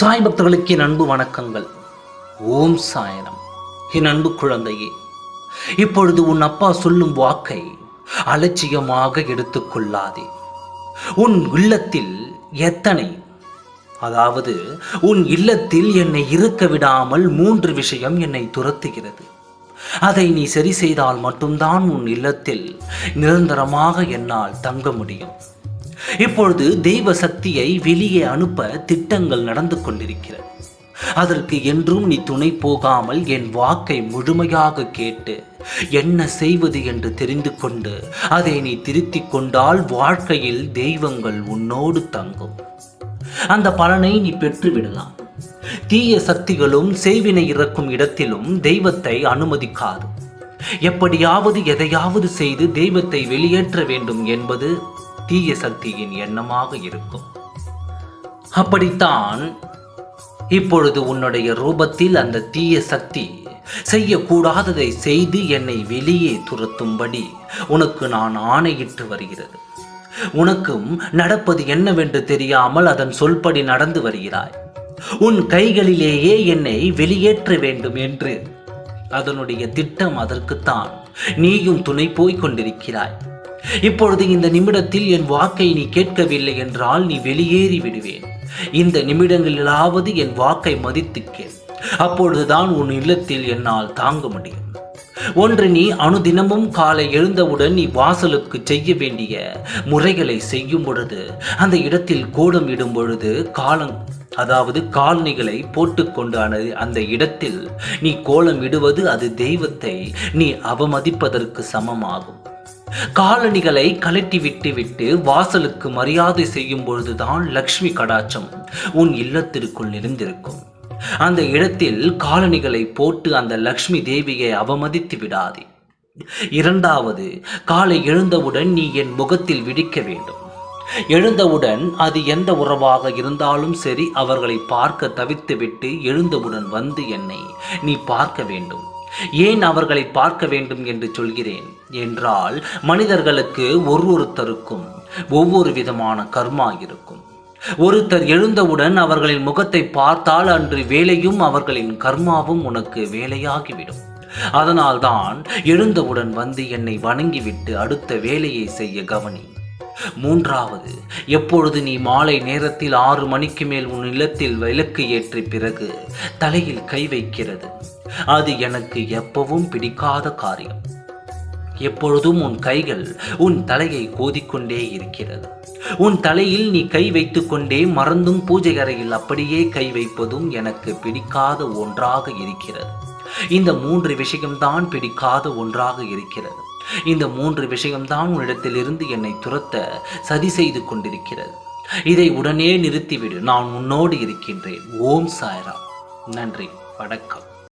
சாய் பக்தர்களுக்கு என் அன்பு வணக்கங்கள். ஓம் சாயனம். என் அன்பு குழந்தையே இப்பொழுது உன் அப்பா சொல்லும் வாக்கை அலட்சியமாக எடுத்துக்கொள்ளாதே உன் இல்லத்தில் எத்தனை அதாவது உன் இல்லத்தில் என்னை இருக்க விடாமல் மூன்று விஷயம் என்னை துரத்துகிறது. அதை நீ சரி செய்தால் மட்டும்தான் உன் இல்லத்தில் நிரந்தரமாக என்னால் தங்க முடியும். இப்பொழுது தெய்வ சக்தியை வெளியே அனுப்ப திட்டங்கள் நடந்து கொண்டிருக்கிறது. அதற்கு என்றும் நீ துணை போகாமல் என் வாக்கை முழுமையாக கேட்டு என்ன செய்வது என்று தெரிந்து கொண்டு அதை நீ திருத்திக் கொண்டால் வாழ்க்கையில் தெய்வங்கள் உன்னோடு தங்கும். அந்த பலனை நீ பெற்றுவிடலாம். தீய சக்திகளும் செய்வினை இறக்கும் இடத்திலும் தெய்வத்தை அனுமதிக்காது. எப்படியாவது எதையாவது செய்து தெய்வத்தை வெளியேற்ற வேண்டும் என்பது தீய சக்தியின் எண்ணமாக இருக்கும். அப்படித்தான் இப்பொழுது உன்னுடைய ரூபத்தில் அந்த தீய சக்தி செய்யக்கூடாததை செய்து என்னை வெளியே துரத்தும்படி உனக்கு நான் ஆணையிட்டு வருகிறது. உனக்கும் நடப்பது என்னவென்று தெரியாமல் அதன் சொல்படி நடந்து வருகிறாய். உன் கைகளிலேயே என்னை வெளியேற்ற வேண்டும் என்று அதனுடைய திட்டம் அதற்குத்தான் நீயும் துணை போய்க் கொண்டிருக்கிறாய். இப்பொழுது இந்த நிமிடத்தில் என் வாக்கை நீ கேட்கவில்லை என்றால் நீ வெளியேறி விடுவேன். இந்த நிமிடங்களிலாவது என் வாக்கை மதித்து கேள். அப்பொழுதுதான் உன் இல்லத்தில் என்னால் தாங்க முடியும். ஒன்று நீ அனுதினமும் காலை எழுந்தவுடன் நீ வாசலுக்கு செய்ய வேண்டிய முறைகளை செய்யும் பொழுது அந்த இடத்தில் கோலம் இடும் பொழுது காலம் அதாவது காலணிகளை போட்டுக்கொண்டானது அந்த இடத்தில் நீ கோலம் இடுவது அது தெய்வத்தை நீ அவமதிப்பதற்கு சமமாகும். காலணிகளை கலட்டி விட்டு விட்டு வாசலுக்கு மரியாதை செய்யும் பொழுதுதான் லக்ஷ்மி கடாச்சம் உன் இல்லத்திற்குள் நிறைந்திருக்கும். அந்த இடத்தில் காலணிகளை போட்டு அந்த லக்ஷ்மி தேவியை அவமதித்து விடாதே. இரண்டாவது காலை எழுந்தவுடன் நீ என் முகத்தில் விடிக்க வேண்டும். எழுந்தவுடன் அது எந்த உறவாக இருந்தாலும் சரி அவர்களை பார்க்க தவிர்த்துவிட்டு எழுந்தவுடன் வந்து என்னை நீ பார்க்க வேண்டும். ஏன் அவர்களை பார்க்க வேண்டும் என்று சொல்கிறேன்? என்றால் மனிதர்களுக்கு ஒரு ஒருத்தருக்கும் ஒவ்வொரு விதமான கர்மா இருக்கும். ஒருத்தர் எழுந்தவுடன் அவர்களின் முகத்தை பார்த்தால் அன்று வேலையும் அவர்களின் கர்மாவும் உனக்கு வேலையாகிவிடும். அதனால்தான் எழுந்தவுடன் வந்து என்னை வணங்கிவிட்டு அடுத்த வேலையை செய்ய கவனி. மூன்றாவது எப்பொழுது நீ மாலை நேரத்தில் ஆறு மணிக்கு மேல் உன் இல்லத்தில் விளக்கு ஏற்றி பிறகு தலையில் கை வைக்கிறது. அது எனக்கு எப்பவும் பிடிக்காத காரியம். எப்பொழுதும் உன் கைகள் உன் தலையை கோதிக்கொண்டே இருக்கிறது. உன் தலையில் நீ கை வைத்துக்கொண்டே மறந்தும் பூஜை அறையில் அப்படியே கை வைப்பதும் எனக்கு பிடிக்காத ஒன்றாக இருக்கிறது. இந்த மூன்று விஷயம்தான் பிடிக்காத ஒன்றாக இருக்கிறது. இந்த மூன்று விஷயம்தான் உன்னிடத்திலிருந்து என்னை துரத்த சதி செய்து கொண்டிருக்கிறது. இதை உடனே நிறுத்திவிடு நான் உன்னோடு இருக்கின்றேன். ஓம் சாய்ரா நன்றி வணக்கம்.